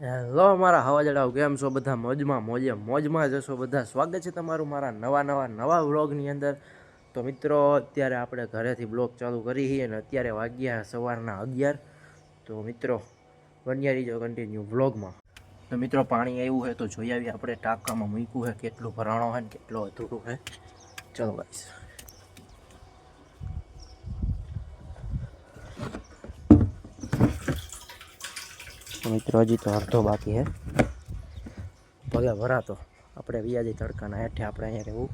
Hello મારા હવાજડાઓ કેમ છો બધા? મોજમાં, મોજે, મોજમાં જશો બધા. સ્વાગત છે તમારું મારા નવા નવા નવા વ્લોગની અંદર. તો મિત્રો, અત્યારે આપણે ઘરેથી બ્લોગ ચાલુ કરી છીએ અને અત્યારે વાગ્યા સવારના અગિયાર. તો મિત્રો, બન્યા રહીજો કન્ટિન્યુ વ્લોગમાં. તો મિત્રો, પાણી આવ્યું હોય તો જોઈ આવીએ. આપણે ટાંકામાં મૂક્યું છે કેટલું ભરાણો છે ને કેટલો અધૂરું છે ચલો ગાઈસ મિત્રો, હજી તો અડધો બાકી હે ભલે ભરાતો આપણે વ્યાજી તડકાના હેઠે આપણે અહીંયા રહેવું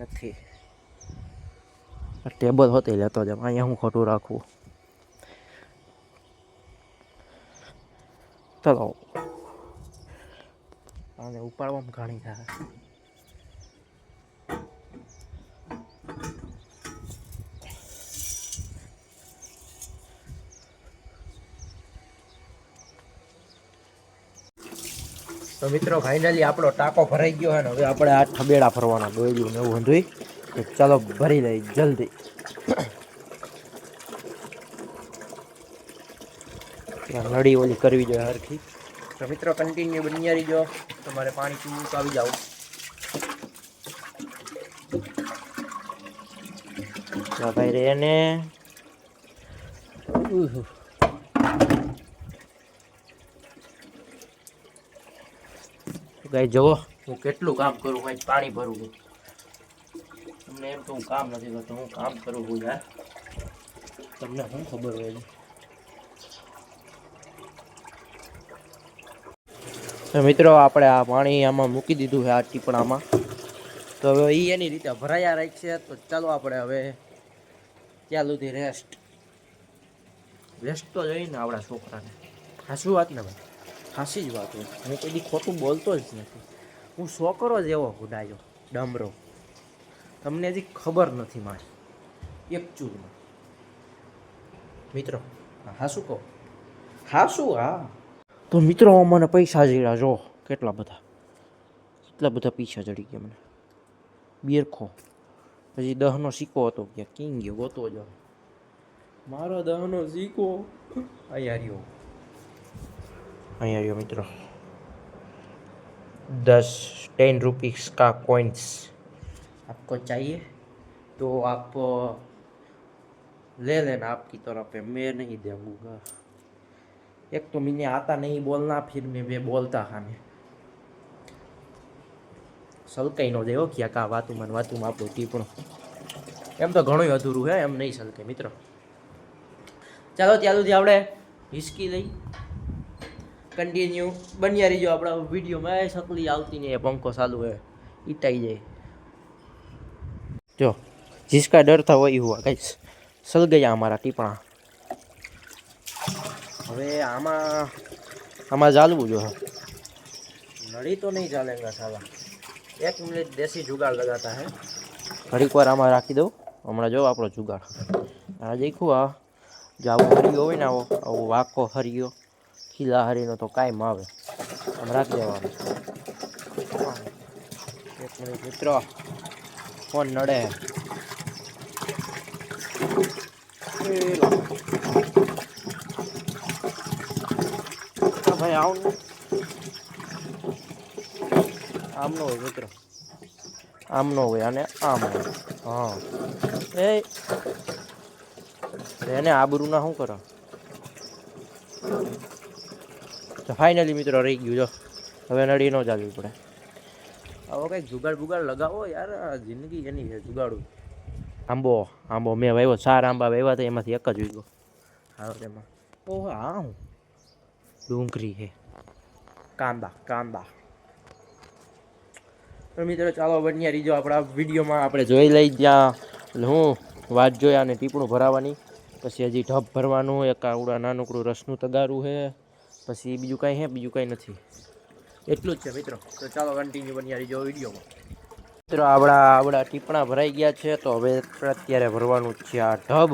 નથી. ટેબલ હોતી લેતો જામ અહીંયા હું ખોટું રાખવું ચલો. આને ઉપાડવામાં ઘણી થાય. તો મિત્રો ફાઇનલી આપણો ટાંકો ભરાઈ ગયો ને, હવે આપણે આ ઠબેડા ફરવાના દોયલું ને એવું બધું તો ચાલો ભરી લઈ જલ્દી. નળી ઓલી કરવી જોઈએ હરખી. તો મિત્રો કન્ટિન્યુ બની રહીજો તમારે પાણી પીવું તો આવી જાઓ. ભાઈ, રે એને ઉહ. જવો. હું કેટલું કામ કરું હું પાણી ભરું છું. તમને એમ તો હું કામ નથી કરતો હું કામ કરું છું યાર. તમને શું ખબર હોય? તો મિત્રો આપણે આ પાણી આમાં મૂકી દીધું છે આ ટીપણામાં. તો હવે એ એની રીતે ભરાયા રાખશે. તો ચાલો આપણે હવે ત્યાં સુધી રેસ્ટ રેસ્ટ તો જોઈને આપણા છોકરાને. સાચું વાત ને ભાઈ? હાસી જ વાત હોય. હું કોઈ દી ખોટું બોલતો જ નથી. હું છોકરો જ એવો હુડાયો ડમરો. તમને હજી ખબર નથી મારી. એક ચૂરમાં. મિત્રો હાસું કહો? હાસું હા. તો મિત્રો મને પૈસા જડ્યા, જો. કેટલા બધા? કેટલા બધા પૈસા જડી ગયા મને? બેરખો. પછી દહનો સિક્કો હતો કે કિંગ ગયો? ગોતો જ મારો દહનો સિક્કો. અહીંયા રહ્યો. અહીંયા રહ્યો મિત્રો दस टेन रुपीस का कॉइन्स आपको चाहिए तो आप अ, ले लेना आपकी तरफ है मैं नहीं दूंगा एक तो मैंने आता नहीं बोलना फिर मैं मैं बोलता खाने સલકાઈ નો દેવો ક્યાં કા વાતું મને વાતું આપણું ટીપણું એમ તો ઘણું અધૂરું હે એમ નહીં સલકે મિત્રો ચાલો ત્યાં સુધી આપણે હિસકી લઈ કન્ટિન્યુ બન્યા રહીજો આપણા વિડીયોમાં. એ સકલી આવતી નહીં એ પંખો ચાલુ હોય. ઈટાઈ જાય. જો જિસકા ડરતા હોય એવું કઈશ સલ ગયા અમારા ટીપણા. હવે આમાં આમાં ચાલવું જો. નળી તો નહીં ચાલે સાલા. એક મિનિટ દેશી જુગાડ લગાતા હે. ઘડીક વાર આમાં રાખી દઉં. હમણાં જો આપણો જુગાડ. આ દેખું આ. જાવું હરિયો હોય ને આવો આવો વાકો હરિયો. ખીલા હરીનો તો કાયમ આવે આમ રાખી દેવાનું. એક ફોન નડે. ભાઈ, આવું ને. આમ નો હોય મિત્રો. આમ નો હોય અને આમ હોય. હા. એ. એને આબરૂના શું કરો? તો ફાઇનલી મિત્રો રહી ગયું જો. હવે નડી ન ચાલવી પડે. આવો કંઈક જુગાડ બુગાડ લગાવો યાર જિંદગી એની છે જુગાડું. આંબો આંબો મેં વાવ્યો ચાર આંબા વાવ્યા હતા એમાંથી એક જ વીગો હારો તેમાં. ઓહ આ હું ડુંગળી છે. કાંબા કાંબા તો મિત્રો ચાલો બન્યા રીજો આપણા વિડીયોમાં આપણે જોઈ લઈ ત્યાં હું વાત જોયા અને ટીપણું ભરાવાની. પછી હજી ઢબ ભરવાનું એક આવડા નાનકડું રસનું તગારું છે. પછી બીજું કાંઈ હે બીજું કાંઈ નથી. એટલું જ છે મિત્રો. તો ચાલો કન્ટિન્યુ બની રહીજો વિડીયોમાં મિત્રો આપણા આપણા ટીપણા ભરાઈ ગયા છે તો હવે અત્યારે ભરવાનું છે આ ઢબ.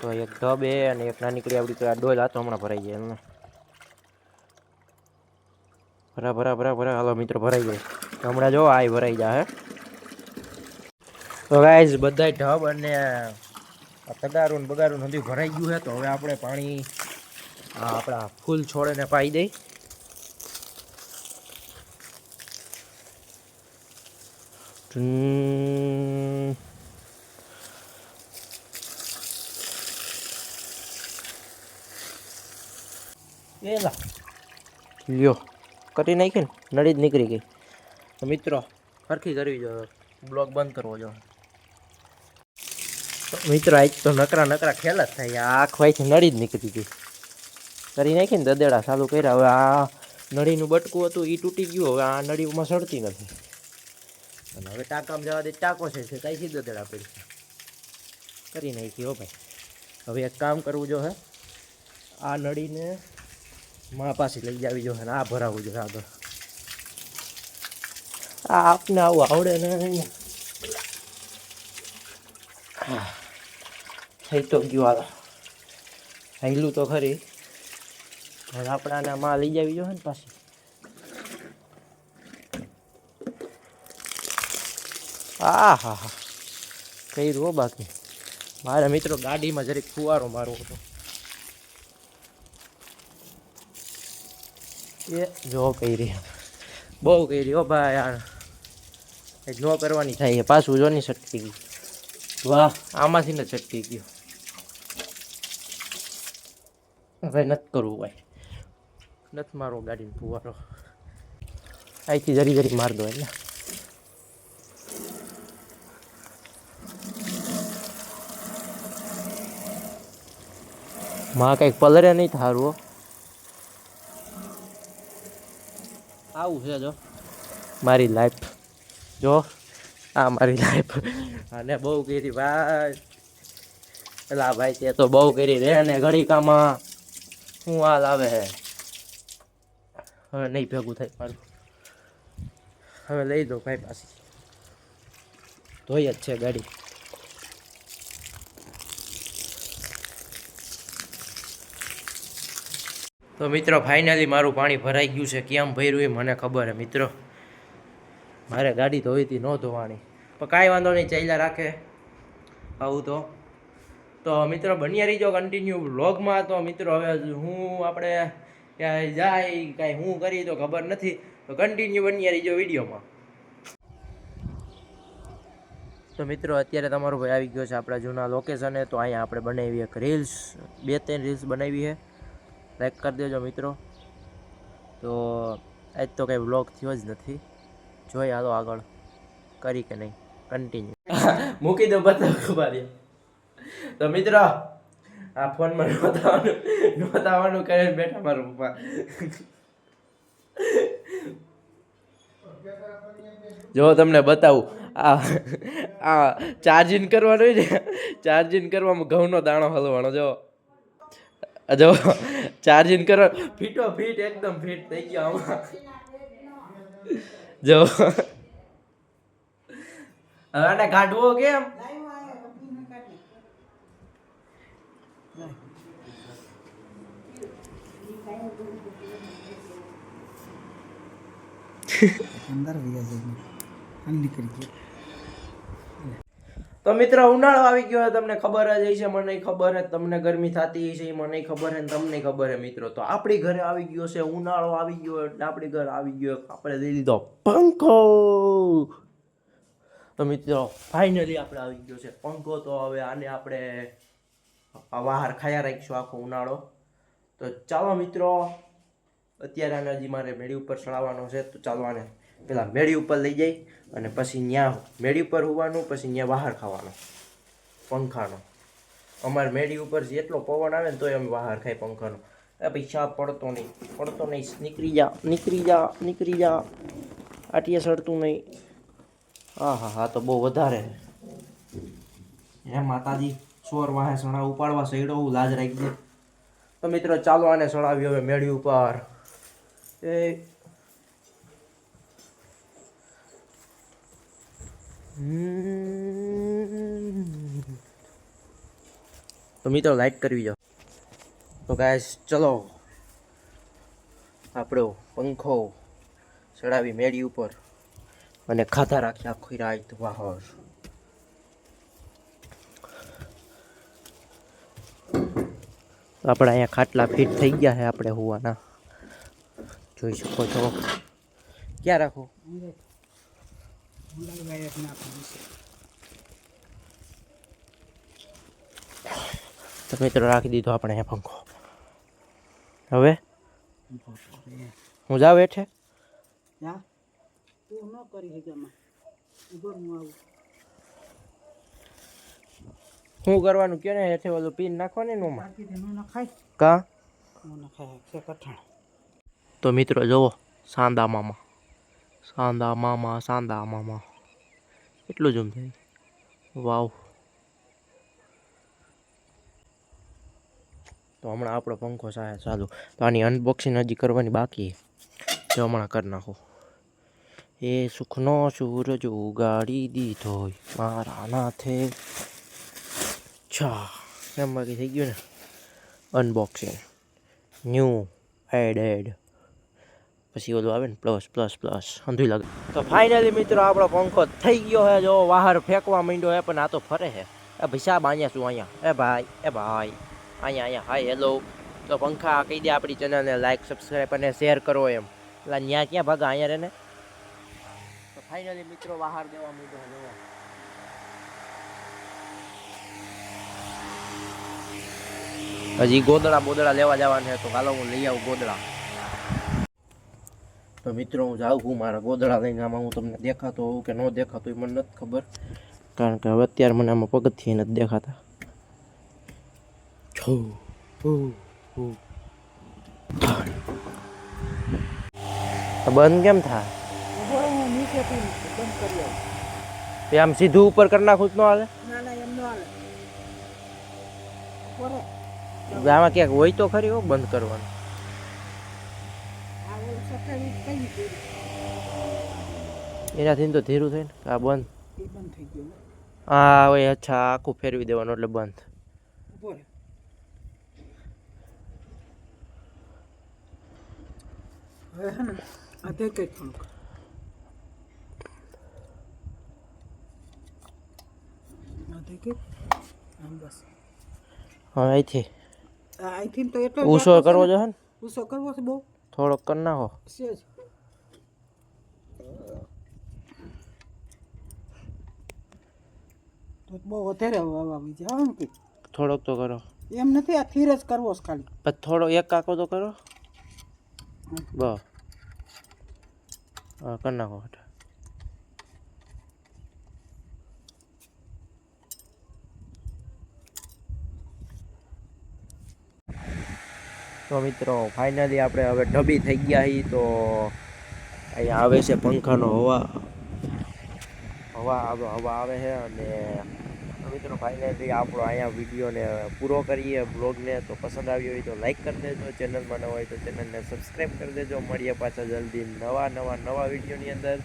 તો એક ઢબ એ અને એક નાનીકડી આપણી તો આ ડોલ હતો હમણાં ભરાઈ ગયા એમને ભરા ભરા ભરા ભરા. હાલો મિત્રો ભરાઈ ગયા હમણાં જો આ ભરાઈ જાય તો ગાઈઝ બધાય ઢબ અને આ તગારું બગારું નદી ભરાઈ ગયું છે તો હવે આપણે પાણી આ આપણા ફૂલ છોડને પાઈ દઈ. એલા લ્યો, કટી નાખી ને, નળી જ નીકળી ગઈ. મિત્રો સરખી કરવી જોઈએ બ્લોક બંધ કરવો જોઈએ મિત્રો, આજ તો નકરા નકરા ખેલા જ થાય. આંખ વાય છે નળી જ નીકળી ગઈ. કરી નાખીને દદેડા ચાલુ કર્યા. હવે આ નળીનું બટકું હતું એ તૂટી ગયું. હવે આ નળીમાં સડતી નથી. અને હવે ટાંકામાં જવા દે, ટાંકો છે ત્યાંથી દદેડા પડી કરી નાખી હો ભાઈ. હવે એક કામ કરવું જો હે. આ નળીને મા પાસે લઈ જાવી જો આ ભરાવવું જોઈએ આગળ. આ આપને આવું આવડે ને. થઈ તો ગયું આ. હેલું તો ખરી. હવે આપણે આને માં લઈ જવી જોઈએ ને પાછી. આ હા હા કઈ હો બાકી. મારા મિત્રો ગાડીમાં જરીક ફુવારો મારો હતો. એ જો કરી. બહુ કરી રહ્યો ભાઈ યાર ન કરવાની થાય છે પાછું જો ની છટકી ગયું. વાહ, આમાંથી ને છટકી ગયો. હવે નથી કરવું ભાઈ. નથી મારો ગાડીને ફુવારો. અહીંથી જરી જરી માર દો એટલે માં કંઈક પલરે નહીં થારું આવું છે જો. મારી લાઈફ જો આ મારી લાઈફ અને બહુ કરી ભાઈ. પેલા ભાઈ તે તો બહુ કરી રે ને ઘડીકામાં. શું હાલ આવે હે? હવે નહીં ભેગું થાય મારું. હવે લઈ દો ભાઈ પાછી. ધોઈ જ છે ગાડી. તો મિત્રો ફાઇનલી મારું પાણી ભરાઈ ગયું છે. કેમ ભર્યું એ મને ખબર હે મિત્રો. મારે ગાડી ધોઈ હતી, ન ધોવાની. પણ કાંઈ વાંધો નહીં, ચાલ્યા રાખે. આવું તો. તો મિત્રો, બન્યા રહીજો કન્ટિન્યુ વ્લોગમાં તો મિત્રો, હવે હું આપણે ક્યાંય જાય કાંઈ હું કરી તો ખબર નથી. તો કન્ટિન્યુ બની રહીજો વિડીયોમાં. તો મિત્રો, અત્યારે તમારો ભાઈ આવી ગયો છે આપણા જૂના લોકેશને તો અહીંયા આપણે બનાવી એક રીલ્સ બે ત્રણ રીલ્સ બનાવી છે લાઈક કરી દેજો મિત્રો. તો આજ તો કંઈ વ્લોગ થયો જ નથી. જોઈ હાલો આગળ. કરી કે નહીં? કન્ટિન્યુ મૂકી દો બતાવ ખબર તો મિત્રો આ ફોનમાં નોતાવાનું નોતાવાનું કરીને બેઠા મારા પપ્પા. જો તમને બતાવું, આ આ ચાર્જિંગ કરવાનું ને ચાર્જિંગ કરવામાં ઘઉંનો દાણો હલવાનો, જો. જો ચાર્જિંગ કરવા ફીટો ફીટ, એકદમ ફીટ થઈ ગયો આમાં. જો. હવે કાઢવો કેમ? અંદર નીકળી ગયો. તો મિત્ર, ઉનાળો આવી ગયો તમને ખબર જ હશે, મને ખબર હે તમને ગરમી થતી હશે મને ખબર હે તમને ખબર હે મિત્રો. તો આપણી ઘરે આવી ગયો છે, ઉનાળો આવી ગયો એટલે આપણી ઘરે આવી ગયો આપણે લઈ લીધો પંખો. તો મિત્રો ફાઇનલી આપણે આવી ગયો છે પંખો. તો હવે આને આપણે બહાર ખાયા રાખીશું આખો ઉનાળો. તો ચાલો મિત્રો, અત્યારે આના હજી મારે મેળી ઉપર ચડાવવાનો છે, તો ચાલો આને પેલા મેળી ઉપર લઈ જઈ અને પછી ત્યાં મેળી ઉપર હોવાનું, પછી ત્યાં બહાર ખાવાનું, પંખાનો. અમારે મેળી ઉપર જેટલો પવન આવે ને તોય અમે બહાર ખાઈ પંખાનો. એ પૈસા પડતો નહીં પડતો નહીં, નીકળી જા નીકળી જા નીકળી જા. આટીએ સડતું નહીં. હા હા હા, તો બહુ વધારે. એ માતાજી સોર વાહે સણા ઉપાડવા સૈડો લાજ રાખી દે તો મિત્રો, ચાલો આને સડાવી હવે મેળી ઉપર એ. તો મિત્રો લાઈક કરવી જો. તો ગાય ચલો. આપણો પંખો ચડાવી મેળી ઉપર અને ખાતા રાખ્યા આખી રાત બહાર આપણે અહીંયા ખાટલા ફિટ થઈ ગયા છે આપણે હોવાના. જોઈ શકો છો. ક્યાં રાખો? લાઈ વાયર નાખી દઈશ તો મિત્રો રાખી દીધો આપણે અહીંયા પંખો. હવે? હું જાવ હેઠે? જા. તું ન કરી હગામાં ઉભર હું આવું. શું કરવાનું કે ને હેઠે ઓલું પીન નાખવાની નું બાકીથી કા? તો મિત્રો જુઓ સાંદા મામા સાંદા મામા સાંદા મામા એટલું જ ઉમ થાય. વાવ. તો હમણાં આપણો પંખો સાહે ચાલુ તો આની અનબોક્સિંગ હજી કરવાની બાકી જો હમણાં કરી નાખો. એ સુખનો સૂરજ ઉગાડી દીધો મારા નાથે. છા એમ બાકી થઈ ગયું ને? અનબોક્સિંગ ન્યૂ એડ એડ પછી ઓલું આવે ને પ્લસ પ્લસ પ્લસ અંધું લાગે. તો ફાઇનલી મિત્રો આપણો પંખો થઈ ગયો છે. જો બહાર ફેંકવા માંડ્યો હે પણ આ તો ફરે છે. એ ભાઈ સાહેબ અહીંયા શું અહીંયા? એ ભાઈ એ ભાઈ. અહીંયા અહીંયા. હાય હેલો તો પંખા કહી દે આપણી ચેનલને લાઈક સબસ્ક્રાઈબ અને શેર કરો એમ. એટલે ત્યાં ક્યાં ભાગા? અહીંયા રે ને તો ફાઇનલી મિત્રો બહાર દેવા માંડ્યો જોવો. હજી ગોદડા બોદડા લેવા જવાના છે, તો હાલો હું લઈ આવું ગોદડા. તો મિત્રો, હું જાઉં છું મારા ગોદડા લઈને. આમાં હું તમને દેખાતો હોઉં કે ન દેખાતો એ મને નથી ખબર. કારણ કે હવે અત્યારે મને આમાં પગથિયે નથી દેખાતા. બંધ કેમ થાય આમ સીધું ઉપર કરી નાખું જ ન હાલે? ના ના, એમ ન હાલે. આમાં ક્યાંક હોય તો ખરી હો બંધ કરવાનું. એનાથી તો ધીરું થાય ને આ બંધ. હા હોય અચ્છા આખું ફેરવી દેવાનું એટલે બંધ. હવે અહીંથી. અહીંથી તો એટલો જ ઊંચો જાતો છે કરવો ને. જોઈએ ને? ઊંચો કરવો છે બહુ. થોડોક કરી નાખો. સેજ તો બહુ વધારે હવા આવી જાય આમ કે. થોડોક તો કરો. એમ નથી આ થીર જ કરવો છે ખાલી. પછી થોડો એક કાકો તો કરો. બસ. હા કરી નાખો. તો મિત્રો ફાઇનલી આપણે હવે ઢબી થઈ ગયા છીએ તો અહીંયા આવે છે પંખાનો હવા. હવા હવા આવે છે અને મિત્રો ફાઇનલી આપણો અહીંયા વિડીયોને પૂરો કરીએ બ્લોગને તો પસંદ આવ્યો હોય તો લાઈક કરી દેજો ચેનલમાં ન હોય તો ચેનલને સબસ્ક્રાઈબ કરી દેજો. મળીએ પાછા જલ્દી નવા નવા નવા વિડીયોની અંદર.